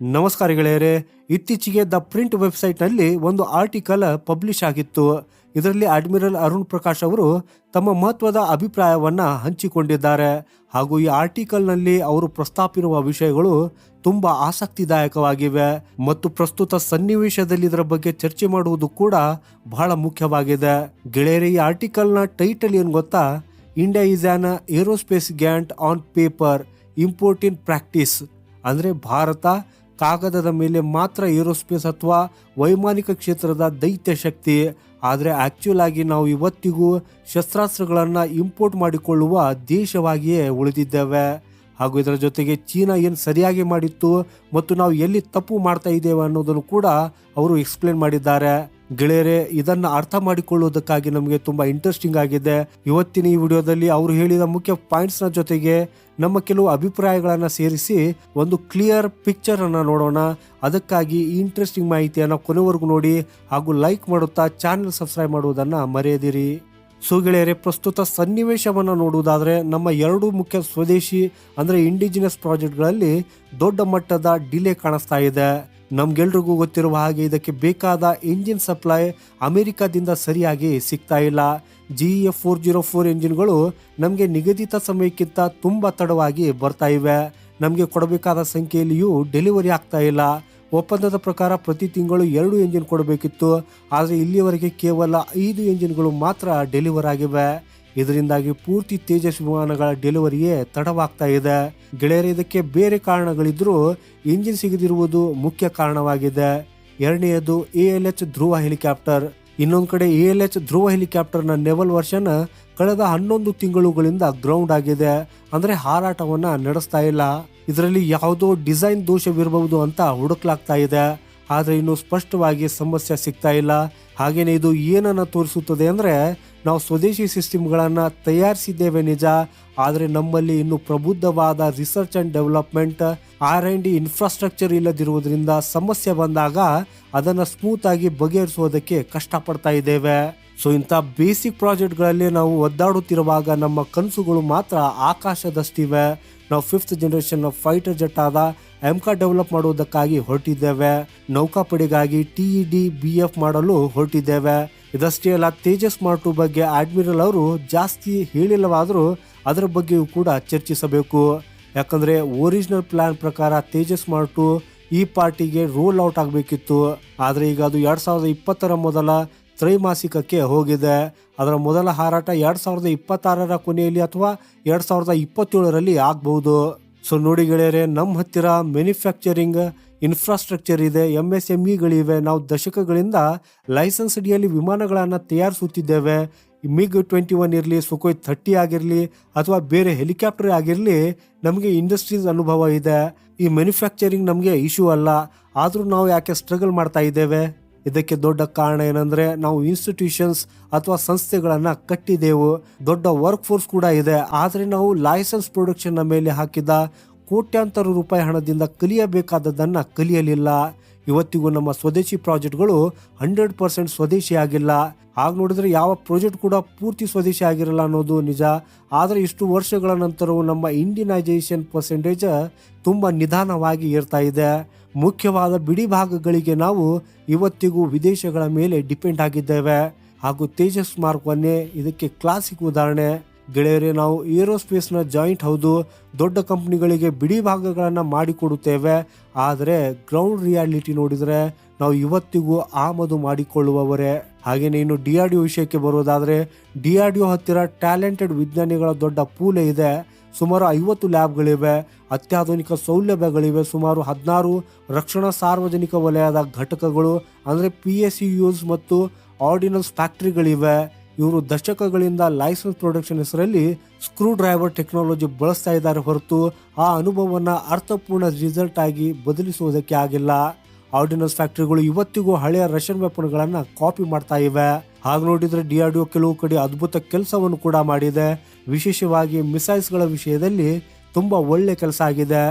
ನಮಸ್ಕಾರ ಗೆಳೆಯರೆ, ಇತ್ತೀಚೆಗೆ ದ ಪ್ರಿಂಟ್ ವೆಬ್ಸೈಟ್ನಲ್ಲಿ ಒಂದು ಆರ್ಟಿಕಲ್ ಪಬ್ಲಿಷ್ ಆಗಿತ್ತು. ಇದರಲ್ಲಿ ಅಡ್ಮಿರಲ್ ಅರುಣ್ ಪ್ರಕಾಶ್ ಅವರು ತಮ್ಮ ಮಹತ್ವದ ಅಭಿಪ್ರಾಯವನ್ನ ಹಂಚಿಕೊಂಡಿದ್ದಾರೆ. ಹಾಗೂ ಈ ಆರ್ಟಿಕಲ್ನಲ್ಲಿ ಅವರು ಪ್ರಸ್ತಾಪಿರುವ ವಿಷಯಗಳು ತುಂಬಾ ಆಸಕ್ತಿದಾಯಕವಾಗಿವೆ ಮತ್ತು ಪ್ರಸ್ತುತ ಸನ್ನಿವೇಶದಲ್ಲಿ ಇದರ ಬಗ್ಗೆ ಚರ್ಚೆ ಮಾಡುವುದು ಕೂಡ ಬಹಳ ಮುಖ್ಯವಾಗಿದೆ. ಗೆಳೆಯರೆ, ಈ ಆರ್ಟಿಕಲ್ನ ಟೈಟಲ್ ಏನು ಗೊತ್ತಾ? India is on aerospace giant on paper, import in practice ಅಂದರೆ ಭಾರತ ಕಾಗದದ ಮೇಲೆ ಮಾತ್ರ ಏರೋಸ್ಪೇಸ್ ಅಥವಾ ವೈಮಾನಿಕ ಕ್ಷೇತ್ರದ ದೈತ್ಯ ಶಕ್ತಿ. ಆದರೆ ಆಕ್ಚುಲ್ ಆಗಿ ನಾವು ಇವತ್ತಿಗೂ ಶಸ್ತ್ರಾಸ್ತ್ರಗಳನ್ನು ಇಂಪೋರ್ಟ್ ಮಾಡಿಕೊಳ್ಳುವ ದೇಶವಾಗಿಯೇ ಉಳಿದಿದ್ದೇವೆ. ಹಾಗೂ ಇದರ ಜೊತೆಗೆ ಚೀನಾ ಏನು ಸರಿಯಾಗಿ ಮಾಡಿತ್ತು ಮತ್ತು ನಾವು ಎಲ್ಲಿ ತಪ್ಪು ಮಾಡ್ತಾ ಇದ್ದೇವೆ ಅನ್ನೋದನ್ನು ಕೂಡ ಅವರು ಎಕ್ಸ್ಪ್ಲೇನ್ ಮಾಡಿದ್ದಾರೆ. ಗೆಳೆಯರೆ, ಇದನ್ನ ಅರ್ಥ ಮಾಡಿಕೊಳ್ಳುವುದಕ್ಕಾಗಿ ನಮಗೆ ತುಂಬಾ ಇಂಟ್ರೆಸ್ಟಿಂಗ್ ಆಗಿದೆ. ಇವತ್ತಿನ ಈ ವಿಡಿಯೋದಲ್ಲಿ ಅವರು ಹೇಳಿದ ಮುಖ್ಯ ಪಾಯಿಂಟ್ಸ್ನ ಜೊತೆಗೆ ನಮ್ಮ ಕೆಲವು ಅಭಿಪ್ರಾಯಗಳನ್ನು ಸೇರಿಸಿ ಒಂದು ಕ್ಲಿಯರ್ ಪಿಕ್ಚರ್ ಅನ್ನ ನೋಡೋಣ. ಅದಕ್ಕಾಗಿ ಈ ಇಂಟ್ರೆಸ್ಟಿಂಗ್ ಮಾಹಿತಿಯನ್ನ ಕೊನೆವರೆಗೂ ನೋಡಿ ಹಾಗೂ ಲೈಕ್ ಮಾಡುತ್ತಾ ಚಾನೆಲ್ ಸಬ್ಸ್ಕ್ರೈಬ್ ಮಾಡುವುದನ್ನ ಮರೆಯದಿರಿ. ಸೊ ಗೆಳೆಯರೆ, ಪ್ರಸ್ತುತ ಸನ್ನಿವೇಶವನ್ನು ನೋಡುವುದಾದರೆ ನಮ್ಮ ಎರಡು ಮುಖ್ಯ ಸ್ವದೇಶಿ ಅಂದರೆ ಇಂಡಿಜಿನಸ್ ಪ್ರಾಜೆಕ್ಟ್ಗಳಲ್ಲಿ ದೊಡ್ಡ ಮಟ್ಟದ ಡಿಲೇ ಕಾಣಿಸ್ತಾ ಇದೆ. ನಮ್ಗೆಲ್ರಿಗೂ ಗೊತ್ತಿರುವ ಹಾಗೆ ಇದಕ್ಕೆ ಬೇಕಾದ ಇಂಜಿನ್ ಸಪ್ಲೈ ಅಮೆರಿಕಾದಿಂದ ಸರಿಯಾಗಿ ಸಿಗ್ತಾ ಇಲ್ಲ. G F four zero four ಇಂಜಿನ್ಗಳು ನಮಗೆ ನಿಗದಿತ ಸಮಯಕ್ಕಿಂತ ತುಂಬ ತಡವಾಗಿ ಬರ್ತಾ ಇವೆ. ನಮಗೆ ಕೊಡಬೇಕಾದ ಸಂಖ್ಯೆಯಲ್ಲಿಯೂ ಡೆಲಿವರಿ ಆಗ್ತಾ ಇಲ್ಲ. ಒಪ್ಪಂದದ ಪ್ರಕಾರ ಪ್ರತಿ ತಿಂಗಳು ಎರಡು ಎಂಜಿನ್ ಕೊಡಬೇಕಿತ್ತು. ಆದರೆ ಇಲ್ಲಿಯವರೆಗೆ ಕೇವಲ ಐದು ಎಂಜಿನ್ಗಳು ಮಾತ್ರ ಡೆಲಿವರ್ ಆಗಿವೆ. ಇದರಿಂದಾಗಿ ಪೂರ್ತಿ ತೇಜಸ್ ವಿಮಾನಗಳ ಡೆಲಿವರಿಯೇ ತಡವಾಗ್ತಾ ಇದೆ. ಗೆಳೆಯರ, ಇದಕ್ಕೆ ಬೇರೆ ಕಾರಣಗಳಿದ್ರೂ ಇಂಜಿನ್ ಸಿಗದಿರುವುದು ಮುಖ್ಯ ಕಾರಣವಾಗಿದೆ. ಎರಡನೆಯದು A L H Dhruv helicopter. ಇನ್ನೊಂದು ಕಡೆ ಎ ಎಲ್ ಎಚ್ ಧ್ರುವ ಹೆಲಿಕಾಪ್ಟರ್ನ ನೆವಲ್ ವರ್ಷನ್ ಕಳೆದ ಹನ್ನೊಂದು ತಿಂಗಳುಗಳಿಂದ ಗ್ರೌಂಡ್ ಆಗಿದೆ. ಅಂದ್ರೆ ಹಾರಾಟವನ್ನ ನಡೆಸ್ತಾ ಇಲ್ಲ. ಇದರಲ್ಲಿ ಯಾವುದೋ ಡಿಸೈನ್ ದೋಷವಿರಬಹುದು ಅಂತ ಹುಡುಕ್ಲಾಗ್ತಾ ಇದೆ. ಆದರೆ ಇನ್ನು ಸ್ಪಷ್ಟವಾಗಿ ಸಮಸ್ಯೆ ಸಿಗ್ತಾ ಇಲ್ಲ. ಹಾಗೇನೆ ಇದು ಏನನ್ನ ತೋರಿಸುತ್ತದೆ ಅಂದ್ರೆ ನಾವು ಸ್ವದೇಶಿ ಸಿಸ್ಟಮ್ಗಳನ್ನು ತಯಾರಿಸಿದ್ದೇವೆ ನಿಜ, ಆದರೆ ನಮ್ಮಲ್ಲಿ ಇನ್ನು ಪ್ರಬುದ್ಧವಾದ research and development, R and D infrastructure ಇಲ್ಲದಿರುವುದರಿಂದ ಸಮಸ್ಯೆ ಬಂದಾಗ ಅದನ್ನು ಸ್ಮೂತ್ ಆಗಿ ಬಗೆಹರಿಸುವುದಕ್ಕೆ ಕಷ್ಟಪಡ್ತಾ ಇದ್ದೇವೆ. ಸೊ ಇಂಥ ಬೇಸಿಕ್ ಪ್ರಾಜೆಕ್ಟ್ಗಳಲ್ಲಿ ನಾವು ಒದ್ದಾಡುತ್ತಿರುವಾಗ ನಮ್ಮ ಕನಸುಗಳು ಮಾತ್ರ ಆಕಾಶದಷ್ಟಿವೆ. ನಾವು ಫಿಫ್ತ್ ಜನರೇಷನ್ ಫೈಟರ್ ಜೆಟ್ ಆದ ಎಂಕಾ ಡೆವಲಪ್ ಮಾಡುವುದಕ್ಕಾಗಿ ಹೊರಟಿದ್ದೇವೆ. ನೌಕಾಪಡೆಗಾಗಿ ಟಿ ಡಿ ಬಿ ಎಫ್ ಮಾಡಲು ಹೊರಟಿದ್ದೇವೆ. ಇದಷ್ಟೇ ಅಲ್ಲ, ತೇಜಸ್ ಮಾರ್ಟು ಬಗ್ಗೆ ಅಡ್ಮಿರಲ್ ಅವರು ಜಾಸ್ತಿ ಹೇಳಿಲ್ಲವಾದರೂ ಅದರ ಬಗ್ಗೆಯೂ ಕೂಡ ಚರ್ಚಿಸಬೇಕು. ಯಾಕಂದರೆ ಒರಿಜಿನಲ್ ಪ್ಲಾನ್ ಪ್ರಕಾರ ತೇಜಸ್ ಮಾರ್ಟು ಈ ಪಾರ್ಟಿಗೆ ರೋಲ್ ಔಟ್ ಆಗಬೇಕಿತ್ತು. ಆದರೆ ಈಗ ಅದು ಎರಡು ಸಾವಿರದ ಇಪ್ಪತ್ತರ ಮೊದಲ ತ್ರೈಮಾಸಿಕಕ್ಕೆ ಹೋಗಿದೆ. ಅದರ ಮೊದಲ ಹಾರಾಟ ಎರಡು ಸಾವಿರದ ಇಪ್ಪತ್ತಾರರ ಕೊನೆಯಲ್ಲಿ ಅಥವಾ ಎರಡು ಸಾವಿರದ ಇಪ್ಪತ್ತೇಳರಲ್ಲಿ ಆಗಬಹುದು. ಸೊ ನೋಡಿ ಗೆಳೆಯರೆ, ನಮ್ಮ ಹತ್ತಿರ ಮ್ಯಾನುಫ್ಯಾಕ್ಚರಿಂಗ್ ಇನ್ಫ್ರಾಸ್ಟ್ರಕ್ಚರ್ ಇದೆ ಎಂ ಎಸ್ ಎಂ ಇಗಳಿವೆ ನಾವು ದಶಕಗಳಿಂದ ಲೈಸೆನ್ಸ್ ಅಡಿಯಲ್ಲಿ ವಿಮಾನಗಳನ್ನು ತಯಾರಿಸುತ್ತಿದ್ದೇವೆ. ಮಿಗ್ ಟ್ವೆಂಟಿ ಒನ್ ಇರಲಿ ಸುಖೋಯ್ ಥರ್ಟಿ ಆಗಿರಲಿ, ಅಥವಾ ಬೇರೆ ಹೆಲಿಕಾಪ್ಟರ್ ಆಗಿರಲಿ, ನಮಗೆ ಇಂಡಸ್ಟ್ರೀಸ್ ಅನುಭವ ಇದೆ. ಈ ಮ್ಯಾನುಫ್ಯಾಕ್ಚರಿಂಗ್ ನಮಗೆ ಇಶ್ಯೂ ಅಲ್ಲ. ಆದರೂ ನಾವು ಯಾಕೆ ಸ್ಟ್ರಗಲ್ ಮಾಡ್ತಾ ಇದ್ದೇವೆ? ಇದಕ್ಕೆ ದೊಡ್ಡ ಕಾರಣ ಏನಂದ್ರೆ ನಾವು ಇನ್ಸ್ಟಿಟ್ಯೂಷನ್ಸ್ ಅಥವಾ ಸಂಸ್ಥೆಗಳನ್ನ ಕಟ್ಟಿದೆವು. ದೊಡ್ಡ ವರ್ಕ್ ಫೋರ್ಸ್ ಕೂಡ ಇದೆ. ಆದರೆ ನಾವು ಲೈಸೆನ್ಸ್ ಪ್ರೊಡಕ್ಷನ್ ಮೇಲೆ ಹಾಕಿದ ಕೋಟ್ಯಾಂತರ ರೂಪಾಯಿ ಹಣದಿಂದ ಕಲಿಯಬೇಕಾದದ್ದನ್ನು ಕಲಿಯಲಿಲ್ಲ. ಇವತ್ತಿಗೂ ನಮ್ಮ ಸ್ವದೇಶಿ ಪ್ರಾಜೆಕ್ಟ್ಗಳು ಹಂಡ್ರೆಡ್ ಪರ್ಸೆಂಟ್ ಸ್ವದೇಶಿ ಆಗಿಲ್ಲ. ಆಗ ನೋಡಿದ್ರೆ ಯಾವ ಪ್ರಾಜೆಕ್ಟ್ ಕೂಡ ಪೂರ್ತಿ ಸ್ವದೇಶಿ ಆಗಿರಲ್ಲ ಅನ್ನೋದು ನಿಜ. ಆದರೆ ಇಷ್ಟು ವರ್ಷಗಳ ನಂತರವೂ ನಮ್ಮ ಇಂಡಿಯನೈಸೇಷನ್ ಪರ್ಸೆಂಟೇಜ್ ತುಂಬ ನಿಧಾನವಾಗಿ ಇರ್ತಾ ಇದೆ. ಮುಖ್ಯವಾದ ಬಿಡಿ ಭಾಗಗಳಿಗೆ ನಾವು ಇವತ್ತಿಗೂ ವಿದೇಶಗಳ ಮೇಲೆ ಡಿಪೆಂಡ್ ಆಗಿದ್ದೇವೆ. ಹಾಗೂ ತೇಜಸ್ ಮಾರ್ಕ್ ಒನ್ನೇ ಇದಕ್ಕೆ ಕ್ಲಾಸಿಕ್ ಉದಾಹರಣೆ. ಗೆಳೆಯರೆ, ನಾವು ಏರೋಸ್ಪೇಸ್ನ ಜಾಯಿಂಟ್ ಹೌದು, ದೊಡ್ಡ ಕಂಪ್ನಿಗಳಿಗೆ ಬಿಡಿ ಭಾಗಗಳನ್ನು ಮಾಡಿಕೊಡುತ್ತೇವೆ. ಆದರೆ ಗ್ರೌಂಡ್ ರಿಯಾಲಿಟಿ ನೋಡಿದರೆ ನಾವು ಇವತ್ತಿಗೂ ಆಮದು ಮಾಡಿಕೊಳ್ಳುವವರೇ. ಹಾಗೆಯೇ ಇನ್ನು ಡಿ ಆರ್ ಡಿ ವಿಷಯಕ್ಕೆ ಬರೋದಾದರೆ, ಡಿ ಆರ್ ಡಿ ಹತ್ತಿರ ಟ್ಯಾಲೆಂಟೆಡ್ ವಿಜ್ಞಾನಿಗಳ ದೊಡ್ಡ ಪೂಲೆ ಇದೆ. ಸುಮಾರು ಐವತ್ತು ಲ್ಯಾಬ್ಗಳಿವೆ, ಅತ್ಯಾಧುನಿಕ ಸೌಲಭ್ಯಗಳಿವೆ. ಸುಮಾರು ಹದಿನಾರು ರಕ್ಷಣಾ ಸಾರ್ವಜನಿಕ ವಲಯದ ಘಟಕಗಳು, ಅಂದರೆ ಪಿ ಎಸ್ ಯುಸ್ ಮತ್ತು ಆರ್ಡಿನಲ್ಸ್ ಫ್ಯಾಕ್ಟರಿಗಳಿವೆ. ಇವರು ದಶಕಗಳಿಂದ ಲೈಸೆನ್ಸ್ ಪ್ರೊಡಕ್ಷನ್ ಹೆಸರಲ್ಲಿ ಸ್ಕ್ರೂ ಡ್ರೈವರ್ ಟೆಕ್ನಾಲಜಿ ಬಳಸ್ತಾ ಇದ್ದಾರೆ ಹೊರತು ಆ ಅನುಭವವನ್ನು ಅರ್ಥಪೂರ್ಣ ರಿಸಲ್ಟ್ ಆಗಿ ಬದಲಿಸುವುದಕ್ಕೆ ಆಗಿಲ್ಲ. ಆರ್ಡಿನನ್ಸ್ ಫ್ಯಾಕ್ಟರಿಗಳು ಇವತ್ತಿಗೂ ಹಳೆಯ ರಷ್ಯನ್ ವೆಪನ್ಗಳನ್ನು ಕಾಪಿ ಮಾಡ್ತಾ ಇವೆ. ಹಾಗೆ ನೋಡಿದ್ರೆ ಡಿಆರ್ಡಿಒ ಕೆಲವು ಕಡೆ ಅದ್ಭುತ ಕೆಲಸವನ್ನು ಕೂಡ ಮಾಡಿದೆ. ವಿಶೇಷವಾಗಿ ಮಿಸೈಲ್ಸ್ಗಳ ವಿಷಯದಲ್ಲಿ ತುಂಬಾ ಒಳ್ಳೆ ಕೆಲಸ ಆಗಿದೆ.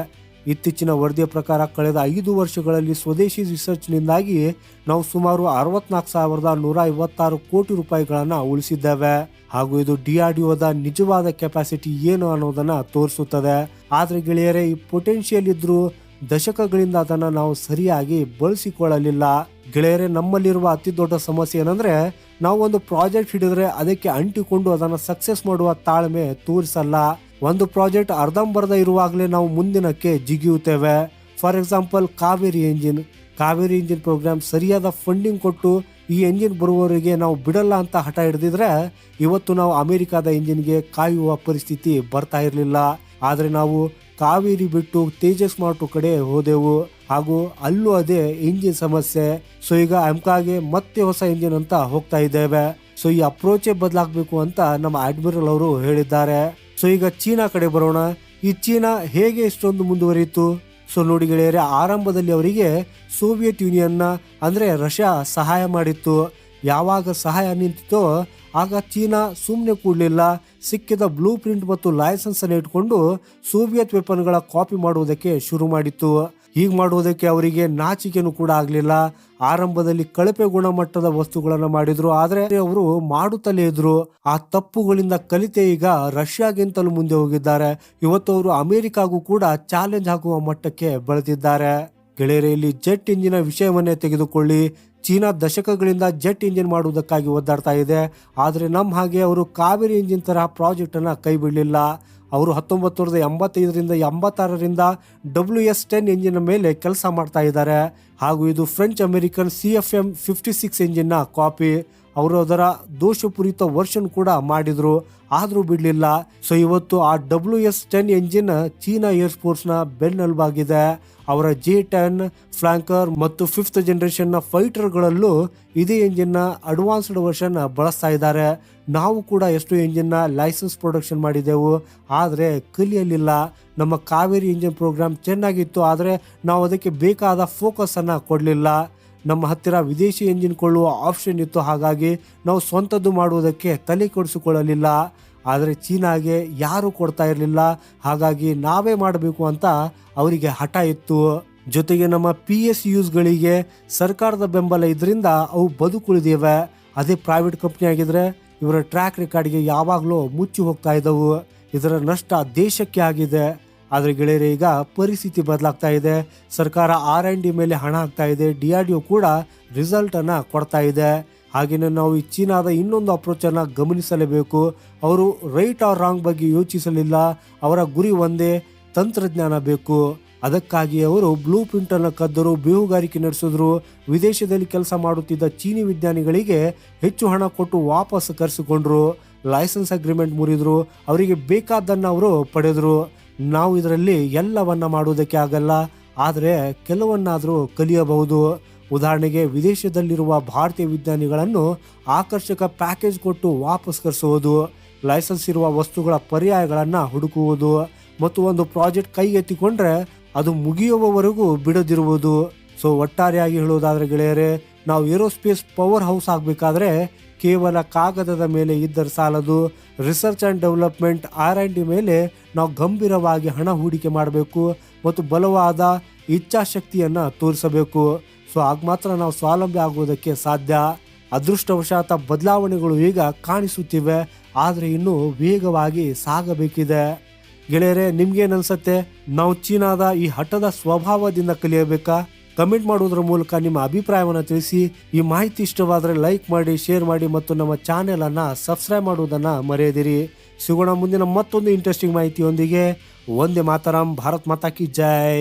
ಇತ್ತೀಚಿನ ವರದಿಯ ಪ್ರಕಾರ ಕಳೆದ ಐದು ವರ್ಷಗಳಲ್ಲಿ ಸ್ವದೇಶಿ ರಿಸರ್ಚ್ನಿಂದಾಗಿ ನಾವು ಸುಮಾರು ಅರವತ್ನಾಲ್ಕು ಸಾವಿರದ ನೂರ ಐವತ್ತಾರು ಕೋಟಿ ರೂಪಾಯಿಗಳನ್ನು ಉಳಿಸಿದ್ದೇವೆ. ಹಾಗೂ ಇದು ಡಿಆರ್ಡಿಒದ ನಿಜವಾದ ಕೆಪಾಸಿಟಿ ಏನು ಅನ್ನೋದನ್ನ ತೋರಿಸುತ್ತದೆ. ಆದರೆ ಗೆಳೆಯರೇ, ಈ ಪೊಟೆನ್ಷಿಯಲ್ ಇದ್ರೂ ದಶಕಗಳಿಂದ ಅದನ್ನ ನಾವು ಸರಿಯಾಗಿ ಬಳಸಿಕೊಳ್ಳಲಿಲ್ಲ. ಗೆಳೆಯರೆ, ನಮ್ಮಲ್ಲಿರುವ ಅತಿ ದೊಡ್ಡ ಸಮಸ್ಯೆ ಏನಂದ್ರೆ ನಾವು ಒಂದು ಪ್ರಾಜೆಕ್ಟ್ ಹಿಡಿದ್ರೆ ಅದಕ್ಕೆ ಅಂಟಿಕೊಂಡು ಅದನ್ನ ಸಕ್ಸೆಸ್ ಮಾಡುವ ತಾಳ್ಮೆ ತೋರಿಸಲ್ಲ. ಒಂದು ಪ್ರಾಜೆಕ್ಟ್ ಅರ್ಧಂಬರ್ಧ ಇರುವಾಗಲೇ ನಾವು ಮುಂದಿನಕ್ಕೆ ಜಿಗಿಯುತ್ತೇವೆ. For example, Kaveri engine. Kaveri engine programme ಸರಿಯಾದ ಫಂಡಿಂಗ್ ಕೊಟ್ಟು ಈ ಎಂಜಿನ್ ಬರುವವರಿಗೆ ನಾವು ಬಿಡಲ್ಲ ಅಂತ ಹಠ ಹಿಡಿದಿದ್ರೆ ಇವತ್ತು ನಾವು ಅಮೆರಿಕಾದ ಇಂಜಿನ್ಗೆ ಕಾಯುವ ಪರಿಸ್ಥಿತಿ ಬರ್ತಾ ಇರಲಿಲ್ಲ. ಆದರೆ ನಾವು ಕಾವೇರಿ ಬಿಟ್ಟು ತೇಜಸ್ ಮಾಟು ಕಡೆ ಹೋದೆವು. ಹಾಗೂ ಅಲ್ಲೂ ಅದೇ ಇಂಜಿನ್ ಸಮಸ್ಯೆ. ಸೊ, ಈಗ ಅಮ್ಕಾಗೆ ಮತ್ತೆ ಹೊಸ ಇಂಜಿನ್ ಅಂತ ಹೋಗ್ತಾ ಇದ್ದೇವೆ. ಸೊ, ಈ ಅಪ್ರೋಚೇ ಬದಲಾಗಬೇಕು ಅಂತ ನಮ್ಮ ಅಡ್ಮಿರಲ್ ಅವರು ಹೇಳಿದ್ದಾರೆ. ಸೊ ಈಗ ಚೀನಾ ಕಡೆ ಬರೋಣ. ಈ ಚೀನಾ ಹೇಗೆ ಇಷ್ಟೊಂದು ಮುಂದುವರಿಯಿತು? ಸೊ ನೋಡಿ ಗೆಳೆಯರೆ, ಆರಂಭದಲ್ಲಿ ಅವರಿಗೆ ಸೋವಿಯತ್ ಯೂನಿಯನ್ನ, ಅಂದ್ರೆ ರಷ್ಯಾ ಸಹಾಯ ಮಾಡಿತ್ತು. ಯಾವಾಗ ಸಹಾಯ ನಿಂತಿತೋ ಆಗ ಚೀನಾ ಸುಮ್ಮನೆ ಕೂಡಲಿಲ್ಲ. ಸಿಕ್ಕಿದ ಬ್ಲೂ ಪ್ರಿಂಟ್ ಮತ್ತು ಲೈಸೆನ್ಸ್ ಅನ್ನು ಇಟ್ಕೊಂಡು ಸೋವಿಯತ್ ವೆಪನ್ಗಳ ಕಾಪಿ ಮಾಡುವುದಕ್ಕೆ ಶುರು ಮಾಡಿತ್ತು. ಹೀಗೆ ಮಾಡುವುದಕ್ಕೆ ಅವರಿಗೆ ನಾಚಿಕೆನೂ ಕೂಡ ಆಗಲಿಲ್ಲ. ಆರಂಭದಲ್ಲಿ ಕಳಪೆ ಗುಣಮಟ್ಟದ ವಸ್ತುಗಳನ್ನು ಮಾಡಿದ್ರು. ಆದರೆ ಅವರು ಮಾಡುತ್ತಲೇ ಇದ್ರು. ಆ ತಪ್ಪುಗಳಿಂದ ಕಲಿತೆ ಈಗ ರಷ್ಯಾಗಿಂತಲೂ ಮುಂದೆ ಹೋಗಿದ್ದಾರೆ. ಇವತ್ತು ಅವರು ಅಮೆರಿಕಾಗೂ ಕೂಡ ಚಾಲೆಂಜ್ ಹಾಕುವ ಮಟ್ಟಕ್ಕೆ ಬೆಳೆದಿದ್ದಾರೆ. ಗೆಳೆಯರೆ, ಇಲ್ಲಿ ಜೆಟ್ ಇಂಜಿನ ವಿಷಯವನ್ನೇ ತೆಗೆದುಕೊಳ್ಳಿ. ಚೀನಾ ದಶಕಗಳಿಂದ ಜೆಟ್ ಇಂಜಿನ್ ಮಾಡುವುದಕ್ಕಾಗಿ ಒದ್ದಾಡ್ತಾ ಇದೆ. ಆದರೆ ನಮ್ಮ ಹಾಗೆ ಅವರು ಕಾವೇರಿ ಇಂಜಿನ್ ತರಹ ಪ್ರಾಜೆಕ್ಟ್ ಅನ್ನ ಕೈ ಬಿಡಲಿಲ್ಲ ಅವರು ಹತ್ತೊಂಬತ್ತು ನೂರದ ಎಂಬತ್ತೈದರಿಂದ ಎಂಬತ್ತಾರರಿಂದ ಡಬ್ಲ್ಯೂ ಎಸ್ ಟೆನ್ ಇಂಜಿನ್ ಮೇಲೆ ಕೆಲಸ ಮಾಡ್ತಾ ಇದ್ದಾರೆ. ಹಾಗೂ ಇದು French American C F M fifty six ಇಂಜಿನ್ನ copy ಅವರು ಅದರ ದೋಷಪೂರಿತ ವರ್ಷನ್ ಕೂಡ ಮಾಡಿದ್ರು. ಆದರೂ ಬಿಡಲಿಲ್ಲ. ಸೊ ಇವತ್ತು ಆ W S ten engine China ಏರ್ಫೋರ್ಸ್ನ ಬೆನ್ನೆಲುಬಾಗಿದೆ ಅವರ ಜೆ ಟೆನ್ ಫ್ಲಾಂಕರ್ ಮತ್ತು ಫಿಫ್ತ್ ಜನರೇಷನ್ನ ಫೈಟರ್ಗಳಲ್ಲೂ ಇದೇ ಎಂಜಿನ್ನ ಅಡ್ವಾನ್ಸ್ಡ್ ವರ್ಷನ್ ಬಳಸ್ತಾ ಇದ್ದಾರೆ. ನಾವು ಕೂಡ ಎಷ್ಟು ಎಂಜಿನ್ನ ಲೈಸೆನ್ಸ್ ಪ್ರೊಡಕ್ಷನ್ ಮಾಡಿದೆವು. ಆದರೆ ಕಲಿಯಲಿಲ್ಲ. ನಮ್ಮ ಕಾವೇರಿ ಇಂಜಿನ್ ಪ್ರೋಗ್ರಾಮ್ ಚೆನ್ನಾಗಿತ್ತು. ಆದರೆ ನಾವು ಅದಕ್ಕೆ ಬೇಕಾದ ಫೋಕಸನ್ನು ಕೊಡಲಿಲ್ಲ. ನಮ್ಮ ಹತ್ತಿರ ವಿದೇಶಿ ಎಂಜಿನ್ ಕೊಳ್ಳುವ ಆಪ್ಷನ್ ಇತ್ತು. ಹಾಗಾಗಿ ನಾವು ಸ್ವಂತದ್ದು ಮಾಡುವುದಕ್ಕೆ ತಲೆ ಕೆಡಿಸಿಕೊಳ್ಳಲಿಲ್ಲ. ಆದರೆ ಚೀನಾಗೆ ಯಾರೂ ಕೊಡ್ತಾ ಇರಲಿಲ್ಲ. ಹಾಗಾಗಿ ನಾವೇ ಮಾಡಬೇಕು ಅಂತ ಅವರಿಗೆ ಹಠ ಇತ್ತು. ಜೊತೆಗೆ ನಮ್ಮ ಪಿ ಎಸ್ ಯೂಸ್ಗಳಿಗೆ ಸರ್ಕಾರದ ಬೆಂಬಲ ಇದರಿಂದ ಅವು ಬದುಕುಳಿದಿವೆ. ಅದೇ ಪ್ರೈವೇಟ್ ಕಂಪ್ನಿ ಆಗಿದ್ರೆ ಇವರ ಟ್ರ್ಯಾಕ್ ರೆಕಾರ್ಡ್ಗೆ ಯಾವಾಗಲೂ ಮುಚ್ಚಿ ಹೋಗ್ತಾ ಇದ್ದವು. ಇದರ ನಷ್ಟ ದೇಶಕ್ಕೆ ಆಗಿದೆ. ಆದರೆ ಗೆಳೆಯರೆ, ಈಗ ಪರಿಸ್ಥಿತಿ ಬದಲಾಗ್ತಾ ಇದೆ. ಸರ್ಕಾರ ಆರ್ ಆ್ಯಂಡ್ ಡಿ ಮೇಲೆ ಹಣ ಹಾಕ್ತಾ ಇದೆ. ಡಿ ಆರ್ ಡಿ ಒ ಕೂಡ ರಿಸಲ್ಟನ್ನು ಕೊಡ್ತಾ ಇದೆ. ಹಾಗೆಯೇ ನಾವು ಈ ಚೀನಾದ ಇನ್ನೊಂದು ಅಪ್ರೋಚ್ ಅನ್ನ ಗಮನಿಸಲೇಬೇಕು. ಅವರು ರೈಟ್ ಆರ್ ರಾಂಗ್ ಬಗ್ಗೆ ಯೋಚಿಸಲಿಲ್ಲ. ಅವರ ಗುರಿ ಒಂದೇ, ತಂತ್ರಜ್ಞಾನ ಬೇಕು. ಅದಕ್ಕಾಗಿ ಅವರು ಬ್ಲೂ ಪ್ರಿಂಟ್ ಅನ್ನು ಕದ್ದರು, ಬೇಹುಗಾರಿಕೆ ನಡೆಸಿದ್ರು. ವಿದೇಶದಲ್ಲಿ ಕೆಲಸ ಮಾಡುತ್ತಿದ್ದ ಚೀನಿ ವಿಜ್ಞಾನಿಗಳಿಗೆ ಹೆಚ್ಚು ಹಣ ಕೊಟ್ಟು ವಾಪಸ್ ಕರೆಸಿಕೊಂಡ್ರು. Licence agreement ಮುರಿದ್ರು. ಅವರಿಗೆ ಬೇಕಾದ್ದನ್ನು ಅವರು ಪಡೆದ್ರು. ನಾವು ಇದರಲ್ಲಿ ಎಲ್ಲವನ್ನ ಮಾಡುವುದಕ್ಕೆ ಆಗಲ್ಲ, ಆದರೆ ಕೆಲವನ್ನಾದರೂ ಕಲಿಯಬಹುದು. ಉದಾಹರಣೆಗೆ ವಿದೇಶದಲ್ಲಿರುವ ಭಾರತೀಯ ವಿಜ್ಞಾನಿಗಳನ್ನು ಆಕರ್ಷಕ ಪ್ಯಾಕೇಜ್ ಕೊಟ್ಟು ವಾಪಸ್ ಕರೆಸುವುದು ಲೈಸೆನ್ಸ್ ಇರುವ ವಸ್ತುಗಳ ಪರ್ಯಾಯಗಳನ್ನು ಹುಡುಕುವುದು ಮತ್ತು ಒಂದು ಪ್ರಾಜೆಕ್ಟ್ ಕೈಗೆತ್ತಿಕೊಂಡ್ರೆ ಅದು ಮುಗಿಯುವವರೆಗೂ ಬಿಡದಿರುವುದು. ಸೊ ಒಟ್ಟಾರೆಯಾಗಿ ಹೇಳುವುದಾದ್ರೆ ಗೆಳೆಯರೆ ನಾವು ಏರೋಸ್ಪೇಸ್ ಪವರ್ ಹೌಸ್ ಆಗಬೇಕಾದ್ರೆ ಕೇವಲ ಕಾಗದದ ಮೇಲೆ ಇದ್ದರೆ ಸಾಲದು. Research and development R and D ಮೇಲೆ ನಾವು ಗಂಭೀರವಾಗಿ ಹಣ ಹೂಡಿಕೆ ಮಾಡಬೇಕು ಮತ್ತು ಬಲವಾದ ಇಚ್ಛಾಶಕ್ತಿಯನ್ನು ತೋರಿಸಬೇಕು. ಸೊ, ಆಗ ಮಾತ್ರ ನಾವು ಸ್ವಾವಲಂಬಿ ಆಗುವುದಕ್ಕೆ ಸಾಧ್ಯ. ಅದೃಷ್ಟವಶಾತ ಬದಲಾವಣೆಗಳು ಈಗ ಕಾಣಿಸುತ್ತಿವೆ, ಆದರೆ ಇನ್ನೂ ವೇಗವಾಗಿ ಸಾಗಬೇಕಿದೆ. ಗೆಳೆಯರೆ, ನಿಮ್ಗೇನು ಅನ್ಸತ್ತೆ? ನಾವು ಚೀನಾದ ಈ ಹಠದ ಸ್ವಭಾವದಿಂದ ಕಲಿಯಬೇಕಾ? ಕಮೆಂಟ್ ಮಾಡುವುದರ ಮೂಲಕ ನಿಮ್ಮ ಅಭಿಪ್ರಾಯವನ್ನು ತಿಳಿಸಿ, ಈ ಮಾಹಿತಿ ಇಷ್ಟವಾದರೆ ಲೈಕ್ ಮಾಡಿ, ಶೇರ್ ಮಾಡಿ ಮತ್ತು ನಮ್ಮ ಚಾನೆಲ್ ಅನ್ನ ಸಬ್ಸ್ಕ್ರೈಬ್ ಮಾಡುವುದನ್ನು ಮರೆಯದಿರಿ. ಸಿಗೋಣ ಮುಂದಿನ ಮತ್ತೊಂದು ಇಂಟ್ರೆಸ್ಟಿಂಗ್ ಮಾಹಿತಿಯೊಂದಿಗೆ. ಒಂದೇ ಮಾತಾರಾಮ್ ಭಾರತ್ ಮಾತಾ ಕಿ ಜೈ.